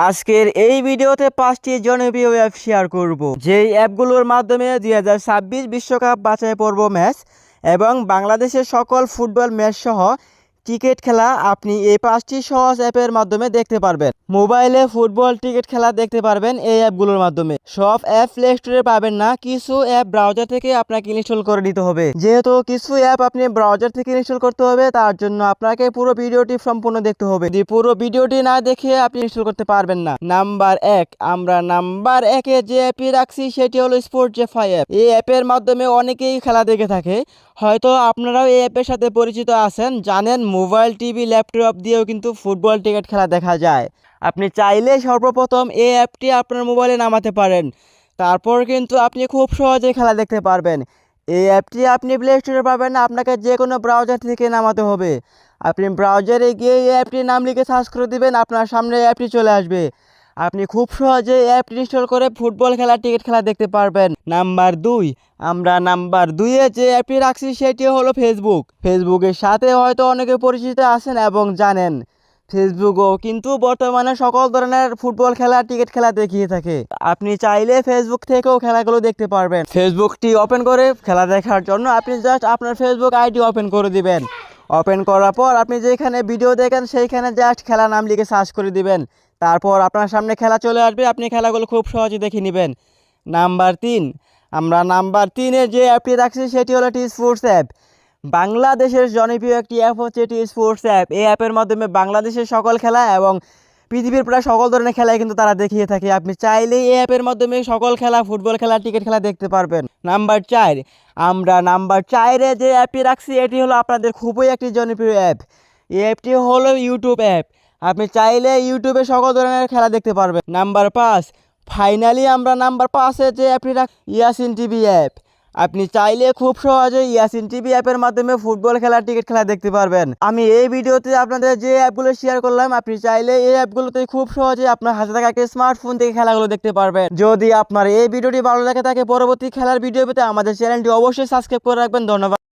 আজকের এই ভিডিওতে পাঁচটি জনপ্রিয় অ্যাপ শেয়ার করব। যেই অ্যাপগুলোর মাধ্যমে দুই হাজার বিশ্বকাপ বাছাই পর্ব ম্যাচ এবং বাংলাদেশের সকল ফুটবল ম্যাচ সহ টিকিট খেলা আপনি এই পাঁচটি সহজ অ্যাপের মাধ্যমে দেখতে পারবেন। মোবাইলে ফুটবল টিকিট খেলা দেখতে পারবেন এই অ্যাপগুলোর মাধ্যমে। সব অ্যাপ প্লে স্টোরে পাবেন না, কিছু অ্যাপ ব্রাউজার থেকে আপনাকে ইনস্টল করে নিতে হবে। যেহেতু কিছু অ্যাপ আপনি ব্রাউজার থেকে ইনস্টল করতে হবে, তার জন্য আপনাকে পুরো ভিডিওটি সম্পূর্ণ দেখতে হবে। যদি পুরো ভিডিওটি না দেখে আপনি ইনস্টল করতে পারবেন না। নাম্বার এক, আমরা নাম্বার একে যে অ্যাপটি রাখছি, সেটি হলো স্পোর্ট জেফাই অ্যাপ। এই অ্যাপের মাধ্যমে অনেকেই খেলা দেখে থাকে। হয়তো আপনারাও এই অ্যাপের সাথে পরিচিত আছেন, জানেন মোবাইল, টিভি, ল্যাপটপ দিয়েও কিন্তু ফুটবল টিকিট খেলা দেখা যায়। আপনি চাইলে সর্বপ্রথম এই অ্যাপটি আপনার মোবাইলে নামাতে পারেন। তারপর কিন্তু আপনি খুব সহজে খেলা দেখতে পারবেন। এই অ্যাপটি আপনি প্লে স্টোরে পাবেন, আপনাকে যে কোনো ব্রাউজার থেকে নামাতে হবে। আপনি ব্রাউজারে গিয়ে এই অ্যাপটির নাম লিখে সার্চ করে দিবেন, আপনার সামনে অ্যাপটি চলে আসবে। আপনি খুব সহজে এই অ্যাপটি ইনস্টল করে ফুটবল খেলা, টিকিট খেলা দেখতে পারবেন। নাম্বার দুই, আমরা নাম্বার দুইয়ে যে অ্যাপটি রাখছি সেটি হলো ফেসবুক ফেসবুকের সাথে হয়তো অনেকে পরিচিত আছেন এবং জানেন। ফেসবুকও কিন্তু বর্তমানে সকল ধরনের ফুটবল খেলা, টিকিট খেলা দেখিয়ে থাকে। আপনি চাইলে ফেসবুক থেকেও খেলাগুলো দেখতে পারবেন। ফেসবুকটি ওপেন করে খেলা দেখার জন্য আপনি জাস্ট আপনার ফেসবুক আইডি ওপেন করে দিবেন। ওপেন করার পর আপনি যেখানে ভিডিও দেখেন সেইখানে জাস্ট খেলা নাম লিখে সার্চ করে দিবেন। তারপর আপনার সামনে খেলা চলে আসবে, আপনি খেলাগুলো খুব সহজে দেখে নেবেন। নাম্বার তিন, আমরা নাম্বার তিনে যে অ্যাপটি রাখছি সেটি হলো টি স্পোর্টস অ্যাপ বাংলাদেশের জনপ্রিয় একটি অ্যাপ হচ্ছে টি স্পোর্টস অ্যাপ এই অ্যাপের মাধ্যমে বাংলাদেশের সকল খেলা এবং পৃথিবীর প্রায় সকল ধরনের খেলাই কিন্তু তারা দেখিয়ে থাকে। আপনি চাইলেই এই অ্যাপের মাধ্যমে সকল খেলা, ফুটবল খেলা ক্রিকেট খেলা দেখতে পারবেন। নাম্বার চার, আমরা নাম্বার চারে যে অ্যাপটি রাখছি, এটি হলো আপনাদের খুবই একটি জনপ্রিয় অ্যাপ এই অ্যাপটি হলো ইউটিউব অ্যাপ আপনি চাইলে ইউটিউবে সকল ধরনের খেলা দেখতে পারবেন। নাম্বার পাঁচ ফাইনালি আমরা নাম্বার পাঁচে যে অ্যাপটি রাখ ইয়াসিন টিভি অ্যাপ আপনি চাইলে খুব সহজে ইয়াসিন টিভি অ্যাপের মাধ্যমে ফুটবল খেলার টিকিট খেলা দেখতে পারবেন। আমি এই ভিডিওতে আপনাদের যে অ্যাপগুলো শেয়ার করলাম, আপনি চাইলে এই অ্যাপগুলোতে খুব সহজে আপনার হাতে থাকা একটি স্মার্টফোন থেকে খেলাগুলো দেখতে পারবেন। যদি আপনার এই ভিডিওটি ভালো লাগে থাকে পরবর্তী খেলার ভিডিও পেতে আমাদের চ্যানেলটি অবশ্যই সাবস্ক্রাইব করে রাখবেন। ধন্যবাদ।